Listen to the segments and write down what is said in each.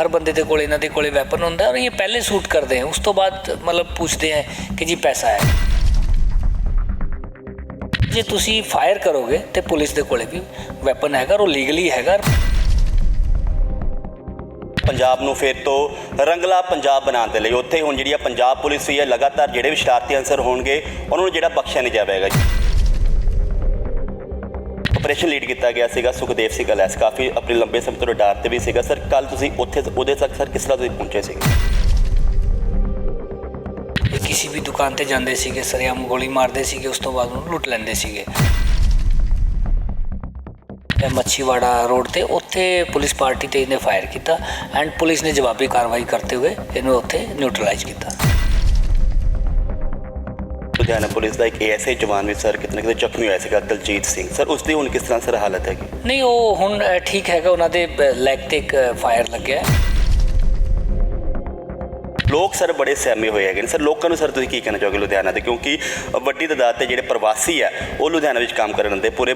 ਹਰ ਬੰਦੇ ਦੇ ਕੋਲ, ਇਹਨਾਂ ਦੇ ਕੋਲੇ ਵੈਪਨ ਹੁੰਦਾ ਔਰ ਇਹ ਪਹਿਲੇ ਸ਼ੂਟ ਕਰਦੇ ਹੈ ਉਸ ਤੋਂ ਬਾਅਦ ਮਤਲਬ ਪੁੱਛਦੇ ਹੈ ਕਿ ਜੀ ਪੈਸਾ ਹੈ। ਜੇ ਤੁਸੀਂ ਫਾਇਰ ਕਰੋਗੇ ਤੇ ਪੁਲਿਸ ਦੇ ਕੋਲੇ ਵੀ ਵੈਪਨ ਹੈਗਾ ਉਹ ਲੀਗਲੀ ਹੈਗਾ। ਪੰਜਾਬ ਨੂੰ ਫਿਰ ਤੋਂ ਰੰਗਲਾ ਪੰਜਾਬ ਬਣਾਉਣ ਦੇ ਲਈ ਉੱਥੇ ਹੁਣ ਜਿਹੜੀ ਆ ਪੰਜਾਬ ਪੁਲਿਸ ਵੀ ਹੈ ਲਗਾਤਾਰ ਜਿਹੜੇ ਵੀ ਸ਼ਰਾਰਤੀ ਅਨਸਰ ਹੋਣਗੇ, ਉਹਨਾਂ ਨੂੰ ਜਿਹੜਾ ਬਖਸ਼ਿਆ ਨਹੀਂ ਜਾਵੇਗਾ ਜੀ ਆਪਰੇਸ਼ਨ ਲੀਡ ਕੀਤਾ ਗਿਆ ਸੀਗਾ, ਸੁਖਦੇਵ ਸਿੰਘ ਅਲੈਸ ਕਾਫੀ ਆਪਣੇ ਲੰਬੇ ਸਮੇਂ ਤੋਂ ਡਰ ਤੇ ਵੀ ਸੀਗਾ। ਸਰ ਕੱਲ ਤੁਸੀਂ ਉੱਥੇ, ਉਹਦੇ ਤੱਕ ਸਰ ਕਿਸ ਤਰ੍ਹਾਂ ਤੁਸੀਂ ਪਹੁੰਚੇ ਸੀਗੇ? ਇਹ ਕਿਸੇ ਵੀ ਦੁਕਾਨ ਤੇ ਜਾਂਦੇ ਸੀਗੇ ਸਰਿਆਮ ਗੋਲੀ ਮਾਰਦੇ ਸੀਗੇ, ਉਸ ਤੋਂ ਬਾਅਦ ਉਹਨੂੰ ਲੁੱਟ ਲੈਂਦੇ ਸੀਗੇ। ਮੱਛੀਵਾੜਾ ਰੋਡ ਤੇ, ਉੱਥੇ ਪੁਲਿਸ ਪਾਰਟੀ ਤੇ ਇਹਨੇ ਫਾਇਰ ਕੀਤਾ ਐਂਡ ਪੁਲਿਸ ਨੇ ਜਵਾਬੀ ਕਾਰਵਾਈ ਕਰਦੇ ਹੋਏ ਇਹਨੂੰ ਉੱਥੇ ਨਿਊਟਰਲਾਈਜ਼ ਕੀਤਾ। ਲੁਧਿਆਣਾ ਪੁਲਿਸ ਦਾ ਇੱਕ ਏਐਸਆਈ ਜਵਾਨ ਵੀ ਸਰ ਕਿਤੇ ਨਾ ਕਿਤੇ ਜ਼ਖਮੀ ਹੋਇਆ ਸੀਗਾ ਦਲਜੀਤ ਸਿੰਘ। ਸਰ ਉਸ ਦੀ ਹੁਣ ਕਿਸ ਤਰ੍ਹਾਂ ਸਰ ਹਾਲਤ ਹੈਗੀ? ਨਹੀਂ ਉਹ ਹੁਣ ਠੀਕ ਹੈਗਾ ਉਹਨਾਂ ਦੇ ਲੈਗ ਤੇ ਇੱਕ ਫਾਇਰ ਲੱਗਿਆ। ਲੋਕ ਸਰ ਬੜੇ ਸਹਿਮੇ ਹੋਏ ਹੈਗੇ ਨੇ। ਸਰ ਲੋਕਾਂ ਨੂੰ ਸਰ ਤੁਸੀਂ ਕੀ ਕਹਿਣਾ ਚਾਹੋਗੇ ਲੁਧਿਆਣਾ ਤੇ ਕਿਉਂਕਿ ਵੱਡੀ ਤਾਦਾਦ ਤੇ ਜਿਹੜੇ ਪ੍ਰਵਾਸੀ ਆ ਉਹ ਲੁਧਿਆਣਾ ਵਿੱਚ ਕੰਮ ਕਰਨ ਦੇ ਪੂਰੇ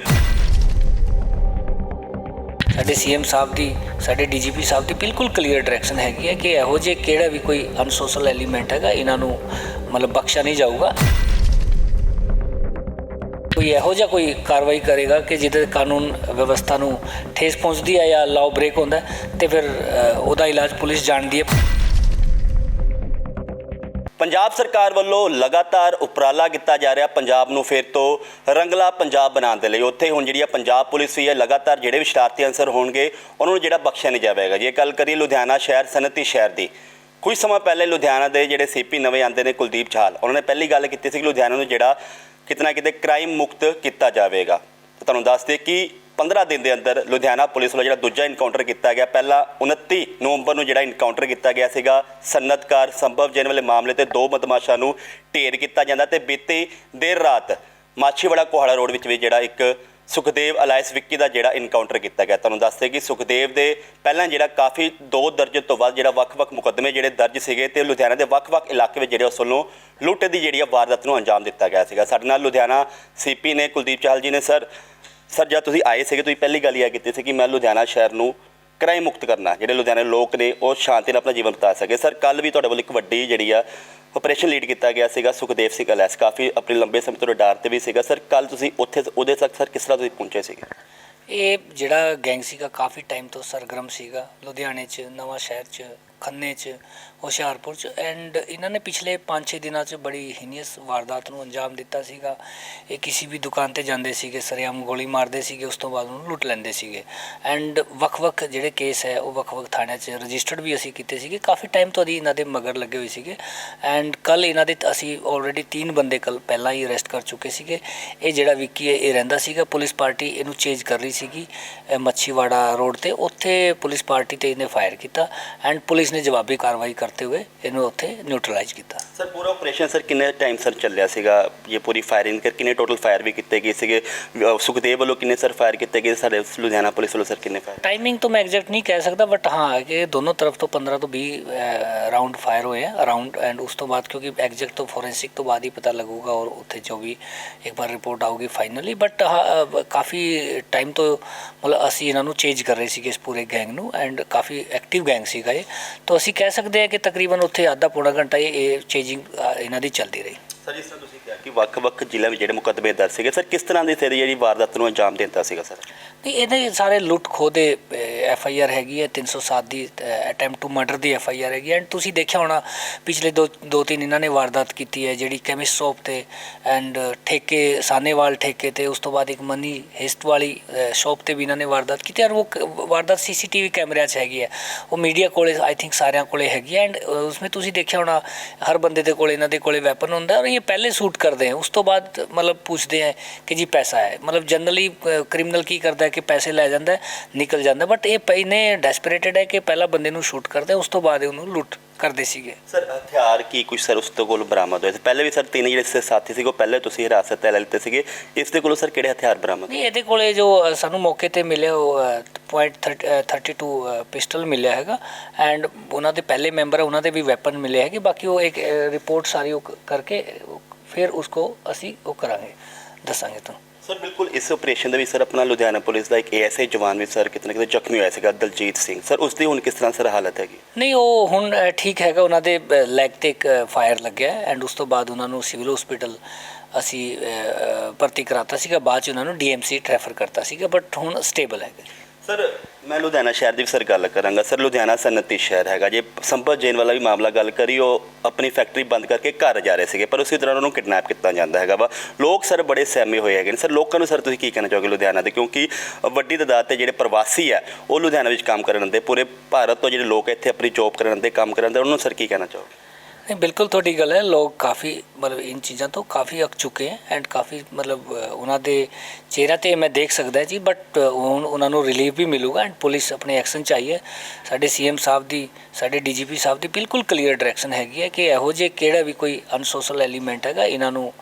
ਸਾਡੇ ਸੀਐਮ ਸਾਹਿਬ ਦੀ ਸਾਡੇ ਡੀਜੀਪੀ ਸਾਹਿਬ ਦੀ ਬਿਲਕੁਲ ਕਲੀਅਰ ਡਾਇਰੈਕਸ਼ਨ ਹੈਗੀ ਹੈ ਕਿ ਇਹੋ ਜਿਹੇ ਕਿਹੜਾ ਵੀ ਕੋਈ ਅਨਸੋਸ਼ਲ ਐਲੀਮੈਂਟ ਹੈਗਾ ਇਹਨਾਂ ਨੂੰ ਮਤਲਬ ਬਖਸ਼ਿਆ ਨਹੀਂ ਜਾਊਗਾ। ਕੋਈ ਇਹੋ ਜਿਹਾ ਕੋਈ ਕਾਰਵਾਈ ਕਰੇਗਾ ਕਿ ਜਿਹਦੇ ਕਾਨੂੰਨ ਵਿਵਸਥਾ ਨੂੰ ਠੇਸ ਪਹੁੰਚਦੀ ਹੈ ਜਾਂ ਲਾਅ ਬ੍ਰੇਕ ਹੁੰਦਾ ਤੇ ਫਿਰ ਉਹਦਾ ਇਲਾਜ ਪੁਲਿਸ ਜਾਣਦੀ ਹੈ। ਪੰਜਾਬ ਸਰਕਾਰ ਵੱਲੋਂ ਲਗਾਤਾਰ ਉਪਰਾਲਾ ਕੀਤਾ ਜਾ ਰਿਹਾ ਪੰਜਾਬ ਨੂੰ ਫਿਰ ਤੋਂ ਰੰਗਲਾ ਪੰਜਾਬ ਬਣਾਉਣ ਦੇ ਲਈ। ਉੱਥੇ ਹੁਣ ਜਿਹੜੀ ਆ ਪੰਜਾਬ ਪੁਲਿਸ ਵੀ ਹੈ, ਲਗਾਤਾਰ ਜਿਹੜੇ ਵੀ ਸ਼ਰਾਰਤੀ ਅਨਸਰ ਹੋਣਗੇ, ਉਹਨਾਂ ਨੂੰ ਜਿਹੜਾ ਬਖਸ਼ਿਆ ਨਹੀਂ ਜਾਵੇਗਾ। ਜੇ ਗੱਲ ਕਰੀਏ ਲੁਧਿਆਣਾ ਸ਼ਹਿਰ, ਸਨਅਤੀ ਸ਼ਹਿਰ ਦੀ, ਕੁਝ ਸਮਾਂ ਪਹਿਲੇ ਲੁਧਿਆਣਾ ਦੇ ਜਿਹੜੇ ਸੀਪੀ ਨਵੇਂ ਆਂਦੇ ਨੇ ਕੁਲਦੀਪ ਚਾਹਲ ਉਹਨਾਂ ਨੇ ਪਹਿਲੀ ਗੱਲ ਕੀਤੀ ਸੀ ਕਿ ਲੁਧਿਆਣਾ ਨੂੰ ਜਿਹੜਾ ਕਿਤਨਾ ਕਿਤੇ ਕ੍ਰਾਈਮ ਮੁਕਤ ਕੀਤਾ ਜਾਵੇਗਾ। ਤਾਂ ਤੁਹਾਨੂੰ ਦੱਸ ਦੇ ਕਿ 15 ਦਿਨ ਦੇ ਅੰਦਰ ਲੁਧਿਆਣਾ ਪੁਲਿਸ ਵੱਲੋਂ ਜਿਹੜਾ ਦੂਜਾ ਇਨਕਾਊਂਟਰ ਕੀਤਾ ਗਿਆ, ਪਹਿਲਾ 29 ਨਵੰਬਰ ਨੂੰ ਜਿਹੜਾ ਇਨਕਾਊਂਟਰ ਕੀਤਾ ਗਿਆ ਸੀਗਾ, ਸਨਅਤਕਾਰ ਸੰਭਵ ਜੈਨ ਵਾਲੇ ਮਾਮਲੇ ਤੇ ਦੋ ਬਦਮਾਸ਼ਾਂ ਨੂੰ ਢੇਰ ਕੀਤਾ ਜਾਂਦਾ ਤੇ ਬੀਤੀ ਦੇਰ ਰਾਤ ਮਾਛੀਵਾੜਾ ਕੋਹਾੜਾ ਰੋਡ ਵਿੱਚ ਵੀ ਜਿਹੜਾ ਇੱਕ ਸੁਖਦੇਵ ਅਲਾਇਸ ਵਿੱਕੀ ਦਾ ਜਿਹੜਾ ਇਨਕਾਊਂਟਰ ਕੀਤਾ ਗਿਆ। ਤੁਹਾਨੂੰ ਦੱਸਦੇ ਕਿ ਸੁਖਦੇਵ ਦੇ ਪਹਿਲਾਂ ਜਿਹੜਾ ਕਾਫੀ ਦੋ ਦਰਜਨ ਤੋਂ ਵੱਧ ਜਿਹੜਾ ਵੱਖ-ਵੱਖ ਮੁਕੱਦਮੇ ਜਿਹੜੇ ਦਰਜ ਸੀਗੇ ਤੇ ਲੁਧਿਆਣਾ ਦੇ ਵੱਖ-ਵੱਖ ਇਲਾਕੇ ਵਿੱਚ ਜਿਹੜੇ ਉਸ ਵੱਲੋਂ ਲੁੱਟ ਦੀ ਜਿਹੜੀ ਆ ਵਾਰਦਾਤ ਨੂੰ ਅੰਜਾਮ ਦਿੱਤਾ ਗਿਆ ਸੀਗਾ। ਸਾਡੇ ਨਾਲ ਲੁਧਿਆਣਾ ਸੀਪੀ ਨੇ ਕੁਲਦੀਪ ਚਾਹਲ ਜੀ ਨੇ। ਸਰ ਸਰ, ਜਦ ਤੁਸੀਂ ਆਏ ਸੀਗੇ, ਤੁਸੀਂ ਪਹਿਲੀ ਗੱਲ ਇਹ ਕੀਤੀ ਸੀ ਕਿ ਮੈਂ ਲੁਧਿਆਣਾ ਸ਼ਹਿਰ ਨੂੰ ਕ੍ਰਾਈਮ ਮੁਕਤ ਕਰਨਾ, ਜਿਹੜੇ ਲੁਧਿਆਣੇ ਲੋਕ ਨੇ, ਉਹ ਸ਼ਾਂਤੀ ਨਾਲ ਆਪਣਾ ਜੀਵਨ ਬਿਤਾ ਸਕੇ। ਸਰ ਕੱਲ ਵੀ ਤੁਹਾਡੇ ਵੱਲ ਇੱਕ ਵੱਡੀ ਜਿਹੜੀ ਆ ਆਪਰੇਸ਼ਨ ਲੀਡ ਕੀਤਾ ਗਿਆ ਸੀਗਾ, ਸੁਖਦੇਵ ਸਿੰਘ ਅਲੈਸ। ਕਾਫੀ ਆਪਣੇ ਲੰਬੇ ਸਮੇਂ ਤੋਂ ਡਰ ਤੇ ਵੀ ਸੀਗਾ। ਸਰ ਕੱਲ ਤੁਸੀਂ ਉੱਥੇ, ਉਹਦੇ ਤੱਕ ਸਰ, ਕਿਸ ਤਰ੍ਹਾਂ ਤੁਸੀਂ ਪਹੁੰਚੇ ਸੀਗੇ? ਇਹ ਜਿਹੜਾ ਗੈਂਗ ਸੀਗਾ, ਕਾਫੀ ਟਾਈਮ ਤੋਂ ਸਰਗਰਮ ਸੀਗਾ। ਲੁਧਿਆਣੇ 'ਚ, ਨਵਾਂ ਸ਼ਹਿਰ 'ਚ ਖੰਨੇ 'ਚ, ਹੁਸ਼ਿਆਰਪੁਰ 'ਚ। ਐਂਡ ਇਹਨਾਂ ਨੇ ਪਿਛਲੇ 5-6 ਦਿਨਾਂ 'ਚ ਬੜੀ ਹੀਨੀਅਸ ਵਾਰਦਾਤ ਨੂੰ ਅੰਜਾਮ ਦਿੱਤਾ ਸੀਗਾ। ਇਹ ਕਿਸੇ ਵੀ ਦੁਕਾਨ ਤੇ ਜਾਂਦੇ ਸੀਗੇ, ਸਰਿਆਮ ਗੋਲੀ ਮਾਰਦੇ ਸੀਗੇ, ਉਸ ਤੋਂ ਬਾਅਦ ਉਹਨੂੰ ਲੁੱਟ ਲੈਂਦੇ ਸੀਗੇ। ਐਂਡ ਵੱਖ-ਵੱਖ ਜਿਹੜੇ ਕੇਸ ਹੈ, ਉਹ ਵੱਖ-ਵੱਖ ਥਾਣਿਆਂ 'ਚ ਰਜਿਸਟਰਡ ਵੀ ਅਸੀਂ ਕੀਤੇ ਸੀਗੇ। ਕਾਫੀ ਟਾਈਮ ਤੋਂ ਅਸੀਂ ਇਹਨਾਂ ਦੇ ਮਗਰ ਲੱਗੇ ਹੋਏ ਸੀਗੇ। ਐਂਡ ਕੱਲ ਇਹਨਾਂ ਦੇ ਅਸੀਂ ਆਲਰੇਡੀ ਤਿੰਨ ਬੰਦੇ ਕੱਲ ਪਹਿਲਾਂ ਹੀ ਅਰੈਸਟ ਕਰ ਚੁੱਕੇ ਸੀਗੇ। ਇਹ ਜਿਹੜਾ ਵਿੱਕੀ ਹੈ, ਇਹ ਰਹਿੰਦਾ ਸੀਗਾ। ਪੁਲਿਸ ਪਾਰਟੀ ਇਹਨੂੰ ਚੇਂਜ ਕਰ ਰਹੀ ਸੀਗੀ ਮੱਛੀਵਾੜਾ ਰੋਡ ਤੇ। ਉੱਥੇ ਪੁਲਿਸ ਪਾਰਟੀ ਤੇ ਇਹਨੇ ਫਾਇਰ ਕੀਤਾ। ਐਂਡ ਪੁਲਿਸ ਨੇ ਜਵਾਬੀ ਕਾਰਵਾਈ ਕਰਤੇ ਹੋਏ ਇਹਨੂੰ ਉੱਥੇ ਨਿਊਟਰਲਾਈਜ਼ ਕੀਤਾ। ਸਰ ਪੂਰਾ ਆਪਰੇਸ਼ਨ ਸਰ ਕਿੰਨੇ ਟਾਈਮ ਸਰ ਚੱਲਿਆ ਸੀਗਾ? ਇਹ ਪੂਰੀ ਫਾਇਰਿੰਗ ਕਰ ਕਿੰਨੇ ਟੋਟਲ ਫਾਇਰ ਵੀ ਕੀਤੇ ਗਏ ਸੀਗੇ? ਅਹ ਸੁਖਦੇਵ ਵੱਲੋਂ ਕਿੰਨੇ ਸਰ ਫਾਇਰ ਕੀਤੇ ਗਏ? ਸਾਡੇ ਲੁਧਿਆਣਾ ਪੁਲਿਸ ਵੱਲੋਂ ਸਰ ਕਿੰਨੇ ਫਾਇਰ ਟਾਈਮਿੰਗ ਤੋਂ ਮੈਂ ਐਗਜ਼ੈਕਟ ਨਹੀਂ ਕਹਿ ਸਕਦਾ ਬਟ ਹਾਂ ਕਿ ਦੋਨੋਂ ਤਰਫ ਤੋਂ 15 ਤੋਂ 20 ਰਾਉਂਡ ਫਾਇਰ ਹੋਏ ਆ। ਅਰਾਊਂਡ ਐਂਡ ਉਸ ਤੋਂ ਬਾਅਦ ਕਿਉਂਕਿ ਐਗਜ਼ੈਕਟ ਤੋਂ ਫੋਰੈਂਸਿਕ ਤੋਂ ਬਾਅਦ ਹੀ ਪਤਾ ਲੱਗੂਗਾ ਔਰ ਉੱਥੇ ਜੋ ਵੀ ਇੱਕ ਵਾਰ ਰਿਪੋਰਟ ਆਊਗੀ ਫਾਈਨਲੀ ਬਟ ਕਾਫੀ ਟਾਈਮ ਤੋਂ ਮਤਲਬ ਅਸੀਂ ਇਹਨਾਂ ਨੂੰ ਚੇਂਜ ਕਰ ਰਹੇ ਸੀਗੇ ਇਸ ਪੂਰੇ ਗੈਂਗ ਨੂੰ ਐਂਡ ਕਾਫੀ ਐਕਟਿਵ ਗੈਂਗ ਸੀਗਾ ਇਹ। ਤਾਂ ਅਸੀਂ ਕਹਿ ਸਕਦੇ ਹਾਂ ਕਿ ਤਕਰੀਬਨ ਉੱਥੇ ਅੱਧਾ ਪੌਣਾ ਘੰਟਾ ਇਹ- ਇਹ ਚੇਂਜਿੰਗ ਇਹਨਾਂ ਦੀ ਚੱਲਦੀ ਰਹੀ। ਸਰ ਜਿਸ ਤਰ੍ਹਾਂ ਤੁਸੀਂ ਕਿਹਾ ਕਿ ਵੱਖ-ਵੱਖ ਜ਼ਿਲ੍ਹਿਆਂ ਵਿੱਚ ਜਿਹੜੇ ਮੁਕੱਦਮੇ ਦਰਜ ਸੀਗੇ, ਸਰ, ਕਿਸ ਤਰ੍ਹਾਂ ਦੀ ਤੇਰੀ ਜਿਹੜੀ ਵਾਰਦਾਤ ਨੂੰ ਅੰਜਾਮ ਦਿੰਦਾ ਸੀਗਾ, ਸਰ? ਨਹੀਂ ਇਹਦੇ ਸਾਰੇ ਲੁੱਟ ਖੋਹ ਦੇ ਐਫ ਆਈ ਆਰ ਹੈਗੀ ਹੈ 307 ਦੀ ਅਟੈਂਪਟ ਟੂ ਮਰਡਰ ਦੀ ਐਫ ਆਈ ਆਰ ਹੈਗੀ ਐਂਡ ਤੁਸੀਂ ਦੇਖਿਆ ਹੋਣਾ, ਪਿਛਲੇ ਦੋ ਦੋ ਤਿੰਨ ਇਹਨਾਂ ਨੇ ਵਾਰਦਾਤ ਕੀਤੀ ਹੈ, ਜਿਹੜੀ ਕੈਮਿਸਟ ਸ਼ੋਪ ਤੇ ਐਂਡ ਠੇਕੇ ਸਾਨੇਵਾਲ ਠੇਕੇ ਤੇ, ਉਸ ਤੋਂ ਬਾਅਦ ਇੱਕ ਮਨੀ ਹਿਸਟ ਵਾਲੀ ਸ਼ੋਪ ਤੇ ਵੀ ਇਹਨਾਂ ਨੇ ਵਾਰਦਾਤ ਕੀਤੀ ਔਰ ਉਹ ਕ- ਵਾਰਦਾਤ ਸੀਸੀਟੀਵੀ ਕੈਮਰਿਆਂ 'ਚ ਹੈਗੀ ਹੈ। ਉਹ ਮੀਡੀਆ ਕੋਲੇ ਆਈ ਥਿੰਕ ਸਾਰਿਆਂ ਕੋਲੇ ਹੈਗੀ ਐਂਡ ਉਸਮੇ ਤੁਸੀਂ ਦੇਖਿਆ ਹੋਣਾ, ਹਰ ਬੰਦੇ ਦੇ ਕੋਲੇ, ਇਹਨਾਂ ਦੇ ਕੋਲੇ ਵੈਪਨ ਹੁੰਦਾ ਔਰ ਇਹ ਪਹਿਲੇ ਸ਼ੂਟ ਕਰਦੇ ਹੈ। ਉਸ ਤੋਂ ਬਾਅਦ ਮਤਲਬ ਪੁੱਛਦੇ ਹੈ ਕਿ ਜੀ ਪੈਸਾ ਹੈ। ਮਤਲਬ ਜਨਰਲੀ ਕ੍ਰਿਮੀਨਲ ਕੀ ਕਰਦਾ ਹੈ? ਕਿ ਪੈਸੇ ਲੈ ਜਾਂਦਾ ਨਿਕਲ ਜਾਂਦਾ ਬਟ ਇਹ ਇਹਨੇ ਡੈਸਪਰੇਟਡ ਹੈ ਕਿ ਪਹਿਲਾਂ ਬੰਦੇ ਨੂੰ ਸ਼ੂਟ ਕਰਦਾ ਉਸ ਤੋਂ ਬਾਅਦ ਇਹ ਉਹਨੂੰ ਲੁੱਟ ਕਰਦੇ ਸੀਗੇ। ਸਰ ਹਥਿਆਰ ਕੀ ਕੁਝ ਸਰ ਉਸ ਤੋਂ ਕੋਲ ਬਰਾਮਦ ਹੋਏ? ਸੀ ਪਹਿਲੇ ਵੀ ਸਰ ਤਿੰਨ ਜਿਹੜੇ ਸੇ ਸਾਥੀ ਸੀਗੇ ਉਹ ਪਹਿਲੇ ਤੁਸੀਂ ਹਿਰਾਸਤ ਤੇ ਲੈ ਲਿੱਤੇ ਸੀਗੇ। ਇਸ ਦੇ ਕੋਲੋਂ ਸਰ ਕਿਹੜੇ ਹਥਿਆਰ ਬਰਾਮਦ ਨਹੀਂ ਇਹਦੇ ਕੋਲੇ ਜੋ ਸਾਨੂੰ ਮੌਕੇ ਤੇ ਮਿਲਿਆ ਉਹ .32 ਪਿਸਟਲ ਮਿਲਿਆ ਹੈਗਾ। ਐਂਡ ਉਹਨਾਂ ਦੇ ਪਹਿਲੇ ਮੈਂਬਰ ਉਹਨਾਂ ਦੇ ਵੀ ਵੈਪਨ ਮਿਲੇ ਹੈਗੇ। ਬਾਕੀ ਉਹ ਇੱਕ ਰਿਪੋਰਟ ਸਾਰੀ ਉਹ ਕਰਕੇ ਫਿਰ ਉਸਕੋ ਅਸੀਂ ਉਹ ਕਰਾਂਗੇ ਦੱਸਾਂਗੇ ਤੁਹਾਨੂੰ। ਸਰ ਬਿਲਕੁਲ ਇਸ ਆਪਰੇਸ਼ਨ ਦੇ ਵਿੱਚ ਸਰ ਆਪਣਾ ਲੁਧਿਆਣਾ ਪੁਲਿਸ ਦਾ ਇੱਕ ਏਐਸਆਈ ਜਵਾਨ ਵੀ ਸਰ ਕਿਤੇ ਨਾ ਕਿਤੇ ਜ਼ਖਮੀ ਹੋਇਆ ਸੀਗਾ, ਦਲਜੀਤ ਸਿੰਘ। ਸਰ ਉਸ ਦੀ ਹੁਣ ਕਿਸ ਤਰ੍ਹਾਂ ਸਰ ਹਾਲਤ ਹੈਗੀ? ਨਹੀਂ, ਉਹ ਹੁਣ ਠੀਕ ਹੈਗਾ, ਉਹਨਾਂ ਦੇ ਲੈਗ ਤੇ ਇੱਕ ਫਾਇਰ ਲੱਗਿਆ ਐਂਡ ਉਸ ਤੋਂ ਬਾਅਦ ਉਹਨਾਂ ਨੂੰ ਸਿਵਲ ਹਸਪੀਟਲ ਅਸੀਂ ਭਰਤੀ ਕਰਾਤਾ ਸੀਗਾ, ਬਾਅਦ ਚ ਉਹਨਾਂ ਨੂੰ ਡੀਐਮਸੀ ਰੈਫਰ ਕਰਤਾ ਸੀਗਾ ਬਟ ਹੁਣ ਸਟੇਬਲ ਹੈਗਾ। ਸਰ, ਮੈਂ ਲੁਧਿਆਣਾ ਸ਼ਹਿਰ ਦੀ ਵੀ ਸਰ ਗੱਲ ਕਰਾਂਗਾ। ਸਰ, ਲੁਧਿਆਣਾ ਸਨਅਤੀ ਸ਼ਹਿਰ ਹੈਗਾ। ਜੇ ਸੰਪਤ ਜੇਨ ਵਾਲਾ ਵੀ ਮਾਮਲਾ ਗੱਲ ਕਰੀ, ਉਹ ਆਪਣੀ ਫੈਕਟਰੀ ਬੰਦ ਕਰਕੇ ਘਰ ਜਾ ਰਹੇ ਸੀਗੇ, ਪਰ ਉਸੇ ਤਰ੍ਹਾਂ ਉਹਨਾਂ ਨੂੰ ਕਿਡਨੈਪ ਕੀਤਾ ਜਾਂਦਾ ਹੈਗਾ ਵਾ। ਲੋਕ ਸਰ ਬੜੇ ਸਹਿਮੇ ਹੋਏ ਹੈਗੇ ਨੇ। ਸਰ, ਲੋਕਾਂ ਨੂੰ ਸਰ ਤੁਸੀਂ ਕੀ ਕਹਿਣਾ ਚਾਹੋਗੇ ਲੁਧਿਆਣਾ ਦੇ? ਕਿਉਂਕਿ ਵੱਡੀ ਤਾਦਾਦ ਤੇ ਜਿਹੜੇ ਪ੍ਰਵਾਸੀ ਆ, ਉਹ ਲੁਧਿਆਣਾ ਵਿੱਚ ਕੰਮ ਕਰਨ ਦੇ, ਪੂਰੇ ਭਾਰਤ ਤੋਂ ਜਿਹੜੇ ਲੋਕ ਇੱਥੇ ਆਪਣੀ ਜੌਬ ਕਰਨ ਦੇ, ਕੰਮ ਕਰਨ ਦੇ, ਉਹਨਾਂ ਨੂੰ ਸਰ ਕੀ ਕਹਿਣਾ ਚਾਹੋਗੇ? ਨਹੀਂ, ਬਿਲਕੁਲ ਤੁਹਾਡੀ ਗੱਲ ਹੈ। ਲੋਕ ਕਾਫੀ, ਮਤਲਬ ਇਨ ਚੀਜ਼ਾਂ ਤੋਂ ਕਾਫੀ ਅੱਕ ਚੁੱਕੇ ਹੈ ਐਂਡ ਕਾਫੀ, ਮਤਲਬ ਉਹਨਾਂ ਦੇ ਚਿਹਰਾ ਤੇ ਮੈਂ ਦੇਖ ਸਕਦਾ ਜੀ ਬਟ ਹੁਣ ਉਹਨਾਂ ਨੂੰ ਰਿਲੀਫ ਵੀ ਮਿਲੂਗਾ ਐਂਡ ਪੁਲਿਸ ਆਪਣੇ ਐਕਸ਼ਨ ਚਾਹੀਏ ਸਾਡੇ ਸੀਐਮ ਸਾਹਿਬ ਦੀ, ਸਾਡੇ ਡੀਜੀਪੀ ਸਾਹਿਬ ਦੀ ਬਿਲਕੁਲ ਕਲੀਅਰ ਡਾਇਰੈਕਸ਼ਨ ਹੈਗੀ ਹੈ ਕਿ ਇਹੋ ਜਿਹੇ ਕਿਹੜਾ ਵੀ ਕੋਈ ਅਨਸੋਸ਼ਲ ਐਲੀਮੈਂਟ ਹੈਗਾ, ਇਹਨਾਂ ਨੂੰ,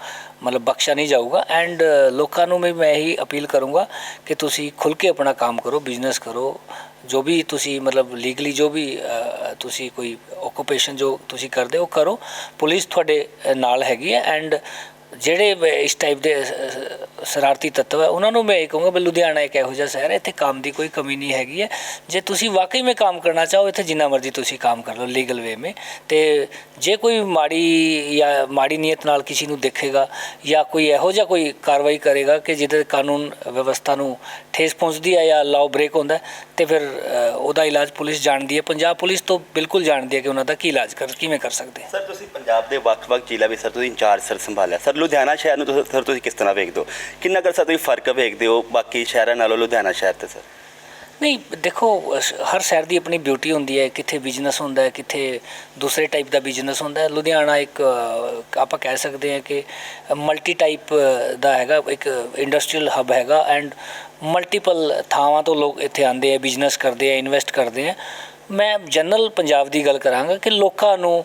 ਮਤਲਬ ਬਖਸ਼ਿਆ ਨਹੀਂ ਜਾਊਗਾ ਐਂਡ ਲੋਕਾਂ ਨੂੰ ਵੀ ਮੈਂ ਇਹੀ ਅਪੀਲ ਕਰੂੰਗਾ ਕਿ ਤੁਸੀਂ ਖੁੱਲ ਕੇ ਆਪਣਾ ਕੰਮ ਕਰੋ ਬਿਜ਼ਨਸ ਕਰੋ ਜੋ ਵੀ ਤੁਸੀਂ ਮਤਲਬ ਲੀਗਲੀ ਜੋ ਵੀ ਤੁਸੀਂ ਕੋਈ ਓਕੂਪੇਸ਼ਨ ਜੋ ਤੁਸੀਂ ਕਰਦੇ ਹੋ, ਕਰੋ। ਪੁਲਿਸ ਤੁਹਾਡੇ ਨਾਲ ਹੈਗੀ ਹੈ ਐਂਡ ਜਿਹੜੇ ਇਸ ਟਾਈਪ ਦੇ ਸ਼ਰਾਰਤੀ ਤੱਤਵ ਹੈ। ਉਹਨਾਂ ਨੂੰ ਮੈਂ ਇਹ ਕਹੂੰਗਾ ਵੀ ਲੁਧਿਆਣਾ ਇੱਕ ਇਹੋ ਜਿਹਾ ਸ਼ਹਿਰ ਹੈ ਇੱਥੇ ਕੰਮ ਦੀ ਕੋਈ ਕਮੀ ਨਹੀਂ ਹੈਗੀ ਹੈ। ਜੇ ਤੁਸੀਂ ਵਾਕਈ ਵਿੱਚ ਕੰਮ ਕਰਨਾ ਚਾਹੋ ਇੱਥੇ ਜਿੰਨਾ ਮਰਜ਼ੀ ਤੁਸੀਂ ਕੰਮ ਕਰ ਲਓ ਲੀਗਲ ਵੇ ਮੇ। ਤੇ ਜੇ ਕੋਈ ਮਾੜੀ ਜਾਂ ਮਾੜੀ ਨੀਅਤ ਨਾਲ ਕਿਸੇ ਨੂੰ ਦੇਖੇਗਾ ਜਾਂ ਕੋਈ ਇਹੋ ਜਿਹਾ ਕੋਈ ਕਾਰਵਾਈ ਕਰੇਗਾ ਕਿ ਜਿਹਦੇ ਕਾਨੂੰਨ ਵਿਵਸਥਾ ਨੂੰ ਠੇਸ ਪਹੁੰਚਦੀ ਹੈ ਜਾਂ ਲਾਅ ਬ੍ਰੇਕ ਹੁੰਦਾ ਹੈ, ਤੇ ਫਿਰ ਉਹਦਾ ਇਲਾਜ ਪੁਲਿਸ ਜਾਣਦੀ ਹੈ। ਪੰਜਾਬ ਪੁਲਿਸ ਤੋਂ ਬਿਲਕੁਲ ਜਾਣਦੀ ਹੈ ਕਿ ਉਹਨਾਂ ਦਾ ਕੀ ਇਲਾਜ ਕਰ ਕਿਵੇਂ ਕਰ ਸਕਦੇ ਸਰ ਤੁਸੀਂ ਪੰਜਾਬ ਦੇ ਵੱਖ-ਵੱਖ ਜ਼ਿਲ੍ਹਾ ਵੀ ਸਰ ਤੁਸੀਂ ਇੰਚਾਰਜ ਸਰ ਸੰਭਾਲਿਆ। ਸਰ ਲੁਧਿਆਣਾ ਸ਼ਹਿਰ ਨੂੰ ਤੁਸੀਂ- ਸਰ ਤੁਸੀਂ ਕਿਸ ਤਰ੍ਹਾਂ ਵੇਖਦੇ ਹੋ? ਕਿੰਨਾ ਕਰ ਸਰ ਫ਼ਰਕ ਵੇਖਦੇ ਹੋ? ਬਾਕੀ ਸ਼ਹਿਰਾਂ ਨਾਲੋਂ ਲੁਧਿਆਣਾ ਸ਼ਹਿਰ ਤੇ ਸਰ। ਨਹੀਂ, ਦੇਖੋ ਹਰ ਸ਼ਹਿਰ ਦੀ ਆਪਣੀ ਬਿਊਟੀ ਹੁੰਦੀ ਹੈ, ਕਿੱਥੇ ਬਿਜ਼ਨਸ ਹੁੰਦਾ ਹੈ, ਕਿੱਥੇ ਦੂਸਰੇ ਟਾਈਪ ਦਾ ਬਿਜ਼ਨਸ ਹੁੰਦਾ ਹੈ। ਲੁਧਿਆਣਾ ਇੱਕ ਆਪਾਂ ਕਹਿ ਸਕਦੇ ਹਾਂ ਕਿ ਮਲਟੀ ਟਾਈਪ ਦਾ ਹੈਗਾ, ਇੱਕ ਇੰਡਸਟਰੀਅਲ ਹੱਬ ਹੈਗਾ ਐਂਡ ਮਲਟੀਪਲ ਥਾਵਾਂ ਤੋਂ ਲੋਕ ਇੱਥੇ ਆਉਂਦੇ ਆ ਬਿਜ਼ਨਸ ਕਰਦੇ ਆ ਇਨਵੈਸਟ ਕਰਦੇ ਆ। ਮੈਂ ਜਨਰਲ ਪੰਜਾਬ ਦੀ ਗੱਲ ਕਰਾਂਗਾ ਕਿ ਲੋਕਾਂ ਨੂੰ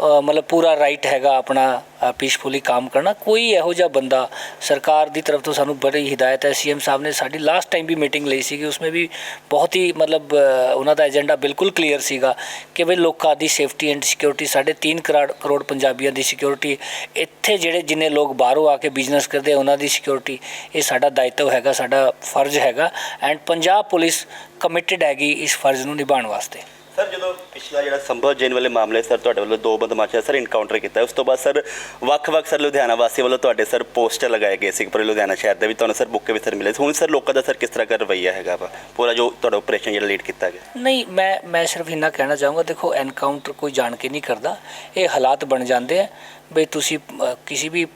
ਮਤਲਬ ਪੂਰਾ ਰਾਈਟ ਹੈਗਾ ਆਪਣਾ ਪੀਸਫੁਲੀ ਕੰਮ ਕਰਨਾ। ਕੋਈ ਇਹੋ ਜਿਹਾ ਬੰਦਾ ਸਰਕਾਰ ਦੀ ਤਰਫ ਤੋਂ ਸਾਨੂੰ ਬੜੀ ਹਿਦਾਇਤ ਹੈ। ਸੀਐਮ ਸਾਹਿਬ ਨੇ ਸਾਡੀ ਲਾਸਟ ਟਾਈਮ ਵੀ ਮੀਟਿੰਗ ਲਈ ਸੀਗੀ, ਉਸਮੇ ਵੀ ਬਹੁਤ ਹੀ ਮਤਲਬ ਉਹਨਾਂ ਦਾ ਏਜੰਡਾ ਬਿਲਕੁਲ ਕਲੀਅਰ ਸੀਗਾ ਕਿ ਵੀ ਲੋਕਾਂ ਦੀ ਸੇਫਟੀ ਐਂਡ ਸਿਕਿਉਰਿਟੀ ਸਾਡੇ 3 ਕਰੋੜ ਕਰੋੜ ਪੰਜਾਬੀਆਂ ਦੀ ਸਿਕਿਉਰਿਟੀ ਇੱਥੇ ਜਿਹੜੇ ਜਿੰਨੇ ਲੋਕ ਬਾਹਰੋਂ ਆ ਕੇ ਬਿਜ਼ਨਸ ਕਰਦੇ ਉਹਨਾਂ ਦੀ ਸਿਕਿਉਰਿਟੀ ਇਹ ਸਾਡਾ ਦਾਇਤਵ ਹੈਗਾ, ਸਾਡਾ ਫਰਜ਼ ਹੈਗਾ। ਐਂਡ ਪੰਜਾਬ ਪੁਲਿਸ ਕਮਿਟਿਡ ਹੈਗੀ ਇਸ ਫਰਜ਼ ਨੂੰ ਨਿਭਾਉਣ ਵਾਸਤੇ। ਸਰ, ਜਦੋਂ ਪਿਛਲਾ ਜਿਹੜਾ ਸੰਭਵ ਜੈਨ ਵਾਲੇ ਮਾਮਲੇ ਸਰ, ਤੁਹਾਡੇ ਵੱਲੋਂ ਦੋ ਬਦਮਾਸ਼ਾਂ ਸਰ ਇਨਕਾਊਂਟਰ ਕੀਤਾ, ਉਸ ਤੋਂ ਬਾਅਦ ਸਰ, ਵੱਖ-ਵੱਖ ਸਰ ਲੁਧਿਆਣਾ ਵਾਸੀ ਵੱਲੋਂ ਤੁਹਾਡੇ ਸਰ ਪੋਸਟਰ ਲਗਾਏ ਗਏ ਸੀ ਪੂਰੇ ਲੁਧਿਆਣਾ ਸ਼ਹਿਰ ਦੇ ਵਿੱਚ ਤੁਹਾਨੂੰ ਸਰ ਬੁੱਕੇ ਵੀ ਸਰ ਮਿਲੇ ਸੀ। ਹੁਣ ਸਰ ਲੋਕਾਂ ਦਾ ਸਰ ਕਿਸ ਤਰ੍ਹਾਂ ਦਾ ਰਵੱਈਆ ਹੈਗਾ ਵਾ? ਪੂਰਾ ਜੋ ਤੁਹਾਡਾ ਆਪਰੇਸ਼ਨ ਜਿਹੜਾ ਲੀਡ ਕੀਤਾ ਗਿਆ। ਨਹੀਂ, ਮੈਂ ਮੈਂ ਸਿਰਫ ਇੰਨਾ ਕਹਿਣਾ ਚਾਹੂੰਗਾ, ਦੇਖੋ ਐਨਕਾਊਂਟਰ ਕੋਈ ਜਾਣ ਕੇ ਨਹੀਂ ਕਰਦਾ। ਇਹ ਹਾਲਾਤ ਬਣ ਜਾਂਦੇ ਆ ਬਈ ਤੁਸੀਂ ਕਿਸੇ ਵੀ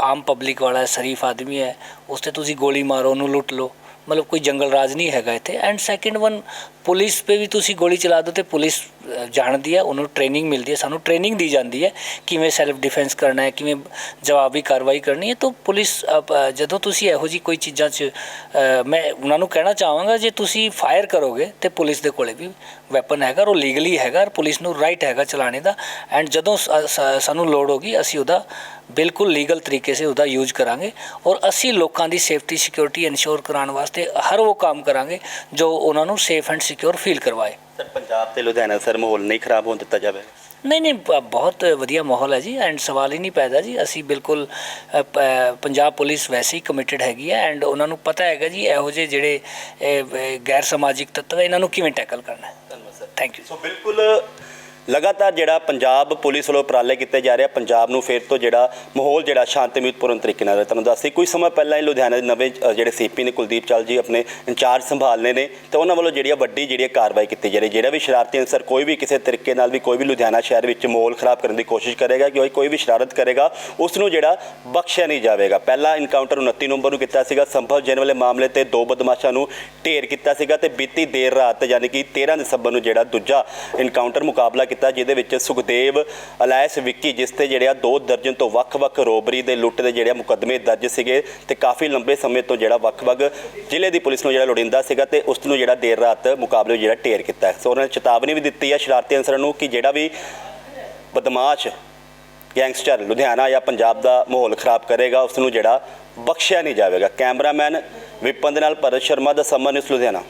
ਆਮ ਪਬਲਿਕ ਵਾਲਾ, ਸ਼ਰੀਫ ਆਦਮੀ ਹੈ, ਉਸ ਤੇ ਤੁਸੀਂ ਗੋਲੀ ਮਾਰੋ, ਉਹਨੂੰ ਲੁੱਟ ਲਓ। ਮਤਲਬ ਕੋਈ ਜੰਗਲ ਰਾਜ ਨਹੀਂ ਹੈਗਾ ਇੱਥੇ। ਐਂਡ ਸੈਕਿੰਡ ਵਨ ਪੁਲਿਸ 'ਤੇ ਵੀ ਤੁਸੀਂ ਗੋਲੀ ਚਲਾ ਦਿਓ ਤੇ ਪੁਲਿਸ ਜਾਣਦੀ ਹੈ, ਉਹਨੂੰ ਟ੍ਰੇਨਿੰਗ ਮਿਲਦੀ ਹੈ, ਸਾਨੂੰ ਟ੍ਰੇਨਿੰਗ ਦੀ ਜਾਂਦੀ ਹੈ ਕਿਵੇਂ ਸੈਲਫ ਡਿਫੈਂਸ ਕਰਨਾ ਹੈ, ਕਿਵੇਂ ਜਵਾਬੀ ਕਾਰਵਾਈ ਕਰਨੀ ਹੈ। ਤਾਂ ਪੁਲਿਸ ਜਦੋਂ ਤੁਸੀਂ ਇਹੋ ਜੀ ਕੋਈ ਚੀਜ਼ਾਂ 'ਚ ਮੈਂ ਉਹਨਾਂ ਨੂੰ ਕਹਿਣਾ ਚਾਹਾਂਗਾ, ਜੇ ਤੁਸੀਂ ਫਾਇਰ ਕਰੋਗੇ ਤੇ ਪੁਲਿਸ ਦੇ ਕੋਲੇ ਵੀ ਵੈਪਨ ਹੈਗਾ ਉਹ ਲੀਗਲੀ ਹੈਗਾ, ਔਰ ਪੁਲਿਸ ਨੂੰ ਰਾਈਟ ਹੈਗਾ ਚਲਾਣੇ ਦਾ। ਐਂਡ ਜਦੋਂ ਸਾਨੂੰ ਲੋੜ ਹੋਗੀ, ਅਸੀਂ ਉਹਦਾ ਬਿਲਕੁਲ ਲੀਗਲ ਤਰੀਕੇ ਸੇ ਉਹਦਾ ਯੂਜ਼ ਕਰਾਂਗੇ। ਔਰ ਅਸੀਂ ਲੋਕਾਂ ਦੀ ਸੇਫਟੀ ਸਿਕਿਉਰਿਟੀ ਇਨਸ਼ੋਰ ਕਰਾਉਣ ਵਾਸਤੇ ਹਰ ਉਹ ਕੰਮ ਕਰਾਂਗੇ, ਜੋ ਉਹਨਾਂ ਨੂੰ ਸੇਫ ਐਂਡ ਸਿਕਿਉਰ ਫੀਲ ਕਰਵਾਏ। ਸਰ, ਪੰਜਾਬ ਤੇ ਲੁਧਿਆਣਾ ਸਰ ਮਾਹੌਲ ਨਹੀਂ ਖਰਾਬ ਹੋਣ ਦਿੱਤਾ ਜਾਵੇ। ਨਹੀਂ ਨਹੀਂ ਬ- ਬਹੁਤ ਵਧੀਆ ਮਾਹੌਲ ਹੈ ਜੀ ਐਂਡ ਸਵਾਲ ਹੀ ਨਹੀਂ ਪੈਦਾ ਜੀ। ਅਸੀਂ ਬਿਲਕੁਲ ਅ, ਪ- ਪੰਜਾਬ ਪੁਲਿਸ ਵੈਸੇ ਹੀ ਕਮਿਟਡ ਹੈਗੀ ਹੈ ਐਂਡ ਉਹਨਾਂ ਨੂੰ ਪਤਾ ਹੈਗਾ ਜੀ ਇਹੋ ਜਿਹੇ ਜਿਹੜੇ ਅ, ਗੈਰ ਸਮਾਜਿਕ ਤੱਤਵ ਹੈ ਇਹਨਾਂ ਨੂੰ ਕਿਵੇਂ ਟੈਕਲ ਕਰਨਾ ਹੈ। ਧੰਨਵਾਦ ਸਰ। ਥੈਂਕ ਯੂ ਸੋ ਬਿਲਕੁਲ ਲਗਾਤਾਰ ਜਿਹੜਾ ਪੰਜਾਬ ਪੁਲਿਸ ਵੱਲੋਂ ਉਪਰਾਲੇ ਕੀਤੇ ਜਾ ਰਿਹਾ ਪੰਜਾਬ ਨੂੰ ਫਿਰ ਤੋਂ ਜਿਹੜਾ ਮਾਹੌਲ ਜਿਹੜਾ ਸ਼ਾਂਤੀਮਈਪੂਰਨ ਤਰੀਕੇ ਨਾਲ ਤੁਹਾਨੂੰ ਦੱਸਦੀ ਕੁਝ ਸਮਾਂ ਪਹਿਲਾਂ ਹੀ ਲੁਧਿਆਣਾ ਦੇ ਨਵੇਂ ਅ, ਜਿਹੜੇ ਸੀਪੀ ਨੇ ਕੁਲਦੀਪ ਚਾਲ ਜੀ ਆਪਣੇ ਇੰਚਾਰਜ ਸੰਭਾਲਨੇ ਨੇ ਤੇ ਉਹਨਾਂ ਵੱਲੋਂ ਜਿਹੜੀ ਆ ਵੱਡੀ ਜਿਹੜੀ ਆ ਕਾਰਵਾਈ ਕੀਤੀ ਜਾ ਰਹੀ। ਜਿਹੜਾ ਵੀ ਸ਼ਰਾਰਤੀ ਅਨਸਰ ਕੋਈ ਵੀ ਕਿਸੇ ਤਰੀਕੇ ਨਾਲ ਵੀ ਕੋਈ ਵੀ ਲੁਧਿਆਣਾ ਸ਼ਹਿਰ ਵਿੱਚ ਮਾਹੌਲ ਖਰਾਬ ਕਰਨ ਦੀ ਕੋਸ਼ਿਸ਼ ਕਰੇਗਾ ਕਿ ਕੋਈ ਵੀ ਸ਼ਰਾਰਤ ਕਰੇਗਾ ਉਸ ਨੂੰ ਜਿਹੜਾ ਬਖਸ਼ਿਆ ਨਹੀਂ ਜਾਵੇਗਾ। ਪਹਿਲਾ ਇਨਕਾਊਂਟਰ 29 ਨਵੰਬਰ ਨੂੰ ਕੀਤਾ ਸੀਗਾ ਸੰਭਵ ਜੈਨ ਵਾਲੇ ਮਾਮਲੇ ਤੇ ਦੋ ਬਦਮਾਸ਼ਾਂ ਨੂੰ ਢੇਰ ਕੀਤਾ ਸੀਗਾ ਤੇ ਬੀਤੀ ਦੇਰ ਰਾਤ ਯਾਨੀ ਕਿ 13 ਦਸੰਬਰ ਨੂੰ ਜਿਹੜਾ ਦੂਜਾ ਇਨਕਾਊਂਟਰ ਮੁਕਾਬਲਾ ਕੀਤਾ, ਜਿਹਦੇ ਵਿੱਚ ਸੁਖਦੇਵ ਅਲਾਇਸ ਵਿੱਕੀ, ਜਿਸ ਤੇ ਜਿਹੜੇ ਆ ਦੋ ਦਰਜਨ ਤੋਂ ਵੱਖ-ਵੱਖ ਰੋਬਰੀ ਦੇ ਲੁੱਟ ਦੇ ਜਿਹੜੇ ਆ ਮੁਕੱਦਮੇ ਦਰਜ ਸੀਗੇ ਤੇ ਕਾਫੀ ਲੰਬੇ ਸਮੇਂ ਤੋਂ ਜਿਹੜਾ ਵੱਖ-ਵੱਖ ਜ਼ਿਲ੍ਹੇ ਦੀ ਪੁਲਿਸ ਨੂੰ ਜਿਹੜਾ ਲੋੜਿੰਦਾ ਸੀਗਾ ਤੇ ਉਸ ਨੂੰ ਜਿਹੜਾ ਦੇਰ ਰਾਤ ਮੁਕਾਬਲੇ ਜਿਹੜਾ ਢੇਰ ਕੀਤਾ। ਸੋ ਉਹਨਾਂ ਨੇ ਚੇਤਾਵਨੀ ਵੀ ਦਿੱਤੀ ਹੈ ਸ਼ਰਾਰਤੀ ਅਨਸਰਾਂ ਨੂੰ ਕਿ ਜਿਹੜਾ ਵੀ ਬਦਮਾਸ਼ ਗੈਂਗਸਟਰ ਲੁਧਿਆਣਾ ਜਾਂ ਪੰਜਾਬ ਦਾ ਮਾਹੌਲ ਖਰਾਬ ਕਰੇਗਾ, ਉਸ ਨੂੰ ਜਿਹੜਾ ਬਖਸ਼ਿਆ ਨਹੀਂ ਜਾਵੇਗਾ। ਕੈਮਰਾਮੈਨ ਵਿਪਨ ਦੇ ਨਾਲ ਭਰਤ ਸ਼ਰਮਾ ਦਾ ਸਮਨ ਨਿਊਜ਼ ਲੁਧਿਆਣਾ।